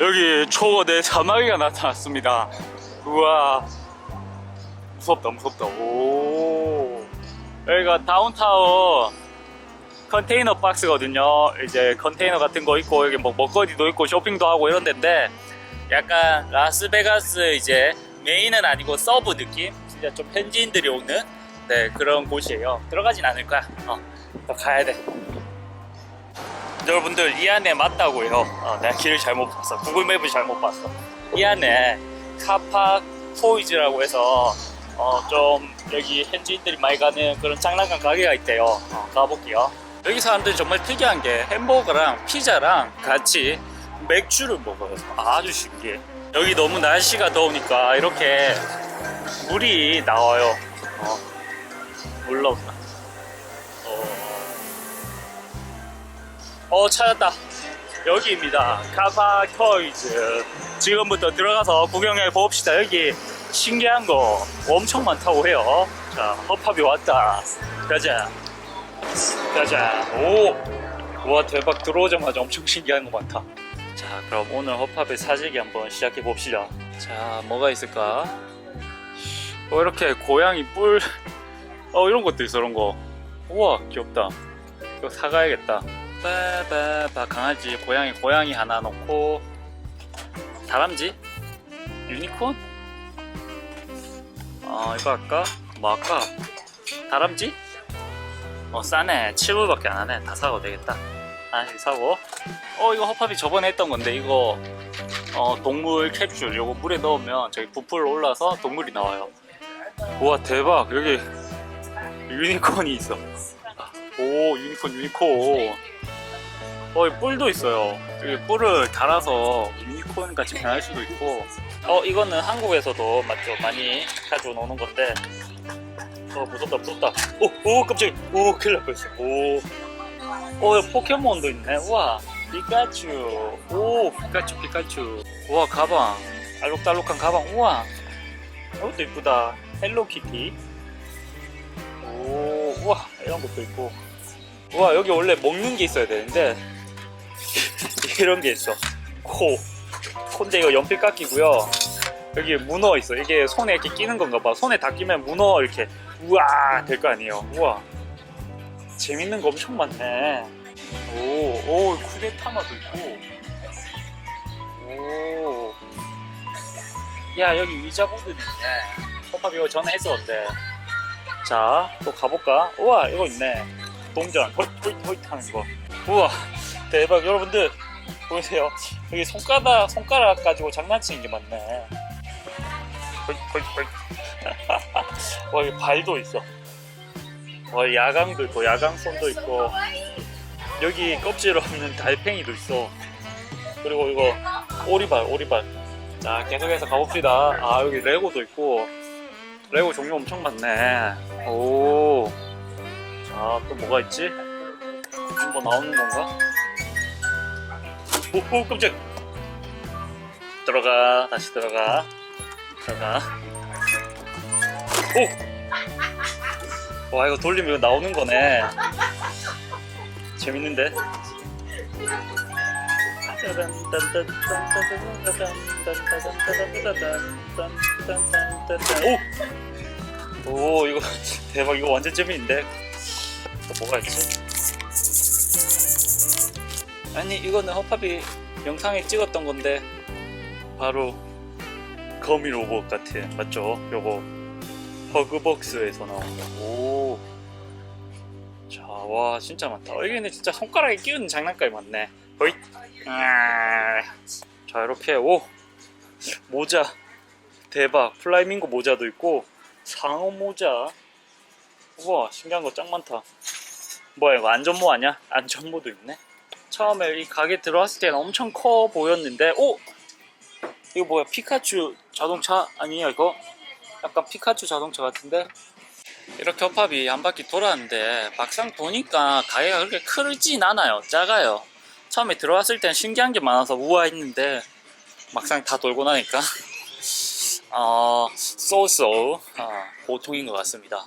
여기 초거대 사마귀가 나타났습니다. 우와. 무섭다, 무섭다. 오. 여기가 다운타운 컨테이너 박스거든요. 이제 컨테이너 같은 거 있고, 여기 뭐 먹거리도 있고, 쇼핑도 하고 이런 데인데, 약간 라스베가스 이제 메인은 아니고 서브 느낌? 진짜 좀 현지인들이 오는 네, 그런 곳이에요. 들어가진 않을 거야. 어, 또 가야 돼. 여러분들 이 안에 맞다고요. 어, 내가 길을 잘못 봤어. 구글 맵을 잘못 봤어. 이 안에 카파 토이즈라고 해서 어, 좀 여기 현지인들이 많이 가는 그런 장난감 가게가 있대요. 어, 가볼게요. 여기 사람들이 정말 특이한 게 햄버거랑 피자랑 같이 맥주를 먹어요. 아주 신기해. 여기 너무 날씨가 더우니까 이렇게 물이 나와요. 어, 물 나온다. 어 찾았다. 여기입니다. 카파 토이즈. 지금부터 들어가서 구경해 봅시다. 여기 신기한 거 엄청 많다고 해요. 자 허팝이 왔다. 가자. 가자. 오와 대박. 들어오자마자 엄청 신기한 거 많다. 자 그럼 오늘 허팝의 사재기 한번 시작해 봅시다. 자 뭐가 있을까? 어 이렇게 고양이 뿔. 어 이런 것도 있어 이런 거. 우와 귀엽다. 이거 사가야겠다 빠바바 강아지 고양이 고양이 하나 넣고. 다람쥐? 유니콘? 어 이거 할까? 뭐 할까? 다람쥐? 어 싸네. 7불밖에 안 하네. 다 사고 되겠다. 하나씩 사고. 어 이거 허팝이 저번에 했던 건데 이거. 어 동물 캡슐. 요거 물에 넣으면 저기 부풀 올라서 동물이 나와요. 우와 대박. 여기 유니콘이 있어. 오 유니콘 유니콘 어, 이 뿔도 있어요. 여기 뿔을 달아서 유니콘 같이 변할 수도 있고. 어, 이거는 한국에서도 맞죠? 많이 노는 건데. 어, 무섭다, 무섭다. 오, 오, 깜짝이야. 오, 큰일 날 뻔했어. 오. 어, 포켓몬도 있네. 우와. 피카츄. 오, 피카츄, 피카츄. 우와, 가방. 알록달록한 가방. 우와. 이것도 이쁘다. 헬로키티. 오, 우와. 이런 것도 있고. 우와, 여기 원래 먹는 게 있어야 되는데. 이런 게 있어. 코. 코인데 이거 연필 깎이고요. 여기 문어 있어. 이게 손에 이렇게 끼는 건가 봐. 손에 다 끼면 문어 이렇게 우와 될 거 아니에요. 우와. 재밌는 거 엄청 많네. 오, 오, 쿠데타마도 있고. 오. 야, 여기 의자보드도 있네. 허팝 이거 전에 했었는데. 자, 또 가볼까? 우와, 이거 있네. 동전. 호잇, 호잇, 호잇 하는 거. 우와. 대박 여러분들 보이세요? 여기 손가락 손가락 가지고 장난치는 게 호잇, 호잇. 와 여기 발도 있어. 와 야광도 있고 야광손도 있고 여기 껍질 없는 달팽이도 있어. 그리고 이거 오리발 오리발. 자 계속해서 가봅시다. 아 여기 레고도 있고 레고 종류 엄청 많네. 오. 자 또 뭐가 있지? 뭐 나오는 건가? 오, 오 깜짝 들어가 다시 들어가. 들어가. 오 와 이거 돌리면 이거 나오는 거네. 재밌는데? 오! 오 이거 대박. 이거 완전 재밌는데? 또 뭐가 있지? 아니 이거는 허팝이 영상에 찍었던 건데 바로 거미 로봇 같아 맞죠? 요거 허그벅스에서 나온 거. 오. 자, 와 진짜 많다. 여기는 진짜 손가락에 끼우는 장난감이 많네. 거의. 아. 자 이렇게 오 모자 대박 플라이밍고 모자도 있고 상어 모자. 우와 신기한 거 짱 많다. 뭐야 이거 안전모 아니야? 안전모도 있네. 처음에 이 가게 들어왔을 때는 엄청 커 보였는데 오! 이거 뭐야 피카츄 자동차 아니야 이거? 약간 피카츄 자동차 같은데? 이렇게 허팝이 한 바퀴 돌았는데 막상 보니까 가게가 그렇게 크진 않아요. 작아요. 처음에 들어왔을 땐 신기한 게 많아서 우아했는데 막상 다 돌고 나니까. 어 소스 어, 보통인 것 같습니다